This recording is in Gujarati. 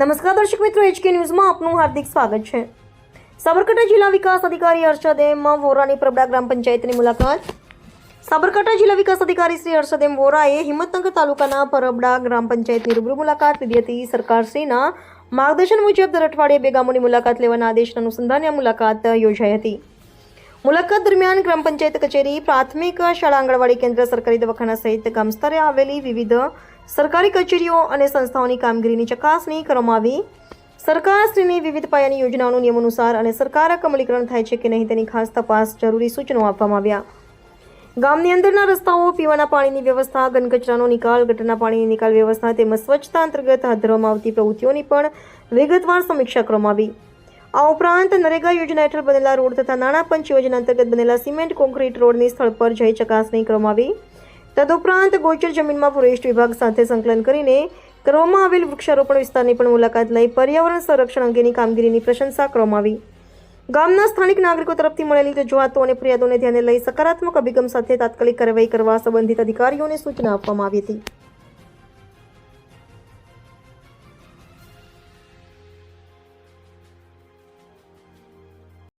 નમસ્કાર દર્શક મિત્રો એચકે ન્યૂઝમાં આપનું હાર્દિક સ્વાગત છે. સાબરકાંઠા જિલ્લા વિકાસ અધિકારી હર્ષદ વોરાની પ્રબડા ગ્રામ પંચાયતની મુલાકાત. સાબરકાંઠા જિલ્લા વિકાસ અધિકારી શ્રી હર્ષદ વોરાએ હિંમતનગર તાલુકાના પરબડા ગ્રામ પંચાયતની રૂબરૂ મુલાકાત લીધી હતી. સરકારશ્રીના માર્ગદર્શન મુજબ દર અઠવાડિયે બે ગામોની મુલાકાત લેવાના આદેશના અનુસંધાને આ મુલાકાત યોજાઈ હતી. મુલાકાત દરમિયાન ગ્રામ પંચાયત કચેરી, પ્રાથમિક શાળા આંગણવાડી કેન્દ્ર, સરકારી દવાખાના સહિત ગામ સ્તરે આવેલી વિવિધ સરકારી કચેરીઓ અને સંસ્થાઓની કામગીરીની ચકાસણી કરવામાં આવી. સરકારશ્રીની વિવિધ પાયાની યોજનાઓનું નિયમ અનુસાર અને સરકારક અમલીકરણ થાય છે કે નહીં તેની ખાસ તપાસ જરૂરી સૂચનો આપવામાં આવ્યા. ગામની અંદરના રસ્તાઓ, પીવાના પાણીની વ્યવસ્થા, ઘનકચરાનો નિકાલ, ગટરના પાણીની નિકાલ વ્યવસ્થા તેમજ સ્વચ્છતા અંતર્ગત હાથ ધરવામાં આવતી પ્રવૃત્તિઓની પણ વિગતવાર સમીક્ષા કરવામાં આવી. આ ઉપરાંત નરેગા યોજના હેઠળ બનેલા રોડ તથા નાણાં પંચ યોજના અંતર્ગત બનેલા સિમેન્ટ કોન્ક્રીટ રોડની સ્થળ પર જઈ ચકાસણી કરવામાં આવી. તદુપરાંત ગોચર જમીનમાં ફોરેસ્ટ વિભાગ સાથે સંકલન કરીને કરવામાં આવેલ વૃક્ષારોપણ વિસ્તારની પણ મુલાકાત લઈ પર્યાવરણ સંરક્ષણ અંગેની કામગીરીની પ્રશંસા કરવામાં આવી. ગામના સ્થાનિક નાગરિકો તરફથી મળેલી રજૂઆતો અને ફરિયાદોને ધ્યાને લઈ સકારાત્મક અભિગમ સાથે તાત્કાલિક કાર્યવાહી કરવા સંબંધિત અધિકારીઓને સૂચના આપવામાં આવી હતી.